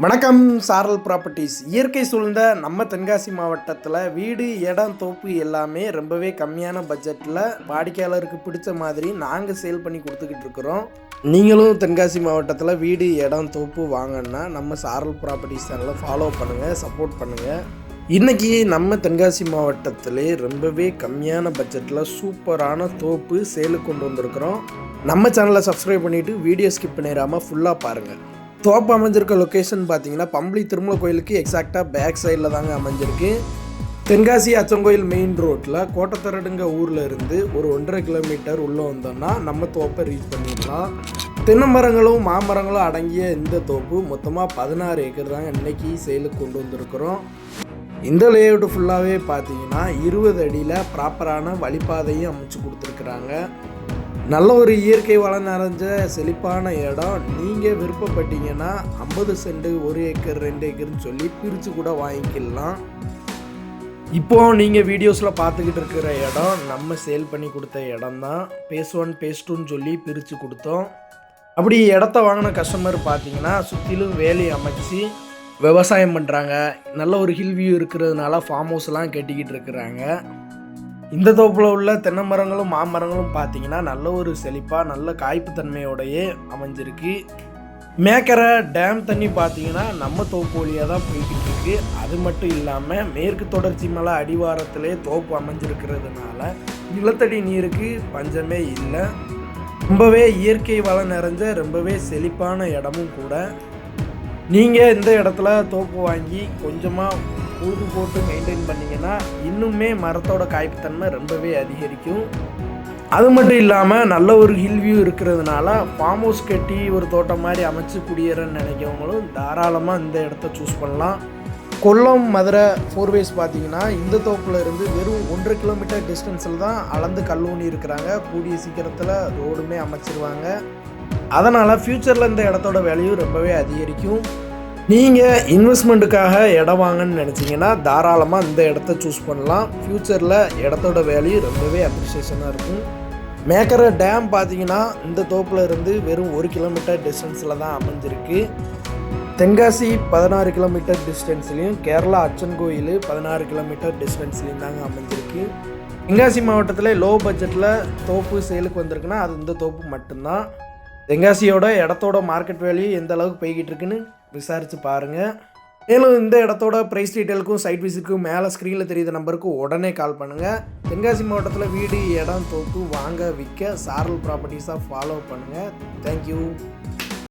வணக்கம் சாரல் ப்ராப்பர்ட்டிஸ் இயற்கை சூழ்ந்த நம்ம தென்காசி மாவட்டத்தில் வீடு இடம் தோப்பு எல்லாமே ரொம்பவே கம்மியான பட்ஜெட்டில் வாடிக்கையாளருக்கு பிடிச்ச மாதிரி நாங்கள் சேல் பண்ணி கொடுத்துக்கிட்டு இருக்கிறோம். நீங்களும் தென்காசி மாவட்டத்தில் வீடு இடம் தோப்பு வாங்கன்னா நம்ம சாரல் ப்ராப்பர்ட்டிஸ் சேனலை ஃபாலோ பண்ணுங்கள் சப்போர்ட் பண்ணுங்கள் இன்றைக்கி நம்ம தென்காசி மாவட்டத்திலே ரொம்பவே கம்மியான பட்ஜெட்டில் சூப்பரான தோப்பு சேலுக்கு கொண்டு வந்திருக்கிறோம். நம்ம சேனலை சப்ஸ்கிரைப் பண்ணிவிட்டு வீடியோ ஸ்கிப் பண்ணிடாமல் ஃபுல்லாக பாருங்கள் தோப்பு அமைஞ்சிருக்க லொக்கேஷன் பார்த்தீங்கன்னா பம்பளி திருமலை கோயிலுக்கு எக்ஸாக்டாக பேக் சைடில் தாங்க அமைஞ்சிருக்கு. தென்காசி அச்சங்கோயில் மெயின் ரோட்டில் கோட்டத்தரடுங்க ஊரில் இருந்து ஒரு ஒன்றரை கிலோமீட்டர் உள்ளே வந்தோம்னா நம்ம தோப்பை ரீச் பண்ணிடலாம். தென்னை மரங்களும் மாமரங்களும் அடங்கிய இந்த தோப்பு மொத்தமாக பதினாறு ஏக்கர் தாங்க இன்னைக்கு சேலுக்கு கொண்டு வந்திருக்கிறோம். இந்த லேஅவுட் ஃபுல்லாகவே பார்த்தீங்கன்னா இருபது அடியில் ப்ராப்பரான வழிபாதையும் அமைச்சு கொடுத்துருக்குறாங்க. நல்ல ஒரு இயற்கை வளம் நிறைஞ்ச செழிப்பான இடம். நீங்கள் விருப்பப்பட்டீங்கன்னா ஐம்பது சென்ட் ஒரு ஏக்கர் ரெண்டு ஏக்கர்னு சொல்லி பிரித்து கூட வாங்கிக்கலாம். இப்போ நீங்கள் வீடியோஸில் பார்த்துக்கிட்டு இருக்கிற இடம் நம்ம சேல் பண்ணி கொடுத்த இடம் தான் பேஸ் ஒன் பேஸ் டூன்னு சொல்லி பிரித்து கொடுத்தோம். அப்படி இடத்த வாங்கின கஸ்டமர் பார்த்தீங்கன்னா சுற்றிலும் வேலி அமைச்சு விவசாயம் பண்ணுறாங்க நல்ல ஒரு ஹில் வியூ இருக்கிறதுனால ஃபார்ம் ஹவுஸ்லாம் கட்டிக்கிட்டு இருக்கிறாங்க. இந்த தோப்பில் உள்ள தென்னை மரங்களும் மாமரங்களும் பார்த்தீங்கன்னா நல்ல ஒரு செழிப்பாக நல்ல காய்ப்பு தன்மையோடையே அமைஞ்சிருக்கு. மேக்கரை டேம் தண்ணி பார்த்தீங்கன்னா நம்ம தோப்பு வழியாக தான் போய்கிட்டு இருக்கு அது மட்டும் இல்லாமல் மேற்கு தொடர்ச்சி மலை அடிவாரத்திலே தோப்பு அமைஞ்சிருக்கிறதுனால நிலத்தடி நீருக்கு பஞ்சமே இல்லை. ரொம்பவே இயற்கை வளம் நிறைஞ்ச ரொம்பவே செழிப்பான இடமும் கூட. நீங்கள் இந்த இடத்துல தோப்பு வாங்கி கொஞ்சமாக உழுது போட்டு மெயின்டைன் பண்ணிங்கன்னா இன்னுமே மரத்தோட காய்ப்புத்தன்மை ரொம்பவே அதிகரிக்கும். அது மட்டும் இல்லாமல் நல்ல ஒரு ஹில் வியூ இருக்கிறதுனால ஃபார்ம் ஹவுஸ் கட்டி ஒரு தோட்டம் மாதிரி அமைச்சு குடியேறன்னு நினைக்கிறவங்களும் தாராளமாக இந்த இடத்த சூஸ் பண்ணலாம். கொல்லம் மதுரை ஃபோர்வேஸ் பார்த்தீங்கன்னா இந்த தோப்பில் இருந்து வெறும் ஒன்றரை கிலோமீட்டர் டிஸ்டன்ஸில் தான் அளந்து கல்லூனி இருக்கிறாங்க. கூடிய சீக்கிரத்தில் ரோடுமே அமைச்சிருவாங்க. அதனால் ஃப்யூச்சரில் இந்த இடத்தோட வேல்யூ ரொம்பவே அதிகரிக்கும். நீங்கள் இன்வெஸ்ட்மெண்ட்டுக்காக இடம் வாங்கன்னு நினச்சிங்கன்னா தாராளமாக இந்த இடத்த சூஸ் பண்ணலாம். ஃப்யூச்சரில் இடத்தோட வேல்யூ ரொம்பவே அப்ரிஷியேஷனாக இருக்கும். மேக்கரை டேம் பார்த்தீங்கன்னா இந்த தோப்பில் இருந்து வெறும் ஒரு கிலோமீட்டர் டிஸ்டன்ஸில் தான் அமைஞ்சிருக்கு. தென்காசி பதினாறு கிலோமீட்டர் டிஸ்டன்ஸ்லேயும் கேரளா அச்சன் கோயில் பதினாறு கிலோமீட்டர் டிஸ்டன்ஸ்லேயும் தாங்க அமைஞ்சிருக்கு. தென்காசி மாவட்டத்தில் லோ பட்ஜெட்டில் தோப்பு சேலுக்கு வந்திருக்குன்னா அது இந்த தோப்பு மட்டும்தான். தென்காசியோட இடத்தோட மார்க்கெட் வேல்யூ எந்த அளவுக்கு போய்கிட்டு இருக்குன்னு விசாரித்து பாருங்கள் மேலும் இந்த இடத்தோட ப்ரைஸ் டீட்டெயிலுக்கும் சைட் விசிட்க்கும் மேலே ஸ்க்ரீனில் தெரியுற நம்பருக்கு உடனே கால் பண்ணுங்கள் தென்காசி மாவட்டத்தில் வீடு இடம் தொகுப்பு வாங்க விற்க சாரல் ப்ராப்பர்ட்டிஸாக ஃபாலோ பண்ணுங்கள் தேங்க்யூ